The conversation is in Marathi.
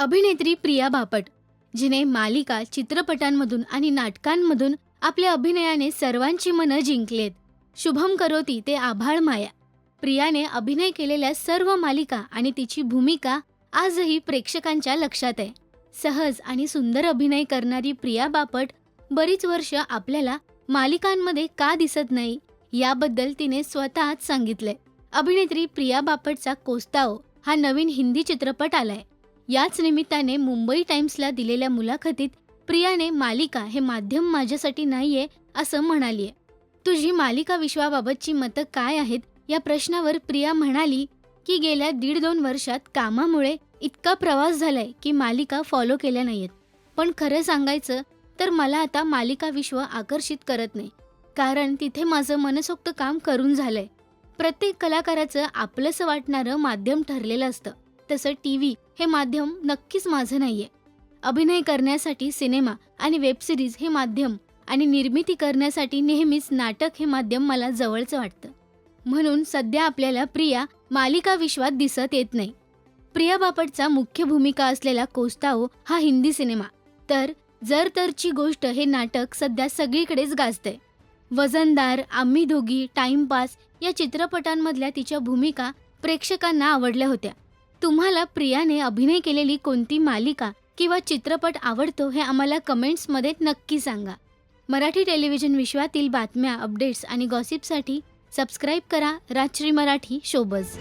अभिनेत्री प्रिया बापट जिने मालिका चित्रपटांमधून आणि नाटकांमधून आपल्या अभिनयाने सर्वांची मनं जिंकलेत. शुभम करोती ते आभाळ माया. प्रियाने अभिनय केलेल्या सर्व मालिका आणि तिची भूमिका आजही प्रेक्षकांच्या लक्षात आहे. सहज आणि सुंदर अभिनय करणारी प्रिया बापट बरीच वर्ष आपल्याला मालिकांमध्ये का दिसत नाही याबद्दल तिने स्वतःच सांगितले अभिनेत्री प्रिया बापटचा कोस्ताओ हा नवीन हिंदी चित्रपट आलाय. याच निमित्ताने मुंबई टाइम्सला दिलेल्या मुलाखतीत प्रियाने मालिका हे माध्यम माझ्यासाठी नाहीये असं म्हणालीये. तुझी मालिका विश्वाबाबतची मतं काय आहेत? या प्रश्नावर प्रिया म्हणाली की गेल्या दीड दोन वर्षात कामामुळे इतका प्रवास झालाय की मालिका फॉलो केल्या नाहीयेत. पण खरं सांगायचं तर मला आता मालिका विश्व आकर्षित करत नाही. कारण तिथे माझं मनसोक्त काम करून झालंय. प्रत्येक कलाकाराचं आपलंसं वाटणारं माध्यम ठरलेलं असतं. तसं टी व्ही हे माध्यम नक्कीच माझं नाही आहे अभिनय करण्यासाठी सिनेमा आणि वेबसिरीज हे माध्यम आणि निर्मिती करण्यासाठी नेहमीच नाटक हे माध्यम मला जवळचं वाटतं. म्हणून सध्या आपल्याला प्रिया मालिका विश्वात दिसत येत नाही. प्रिया बापटचा मुख्य भूमिका असलेला कोस्ताओ हा हिंदी सिनेमा. तर जर तरची गोष्ट हे नाटक सध्या सगळीकडेच गाजतंय. वजनदार आम्ही दोघी टाइमपास या चित्रपटांमधल्या तिच्या भूमिका प्रेक्षकांना आवडल्या होत्या. तुम्हाला प्रियाने अभिनय केलेली कोणती मालिका किंवा चित्रपट आवडतो हे आम्हाला कमेंट्समध्ये नक्की सांगा. मराठी टेलिव्हिजन विश्वातील बातम्या अपडेट्स आणि गॉसिपसाठी सबस्क्राईब करा राजश्री मराठी शोबज.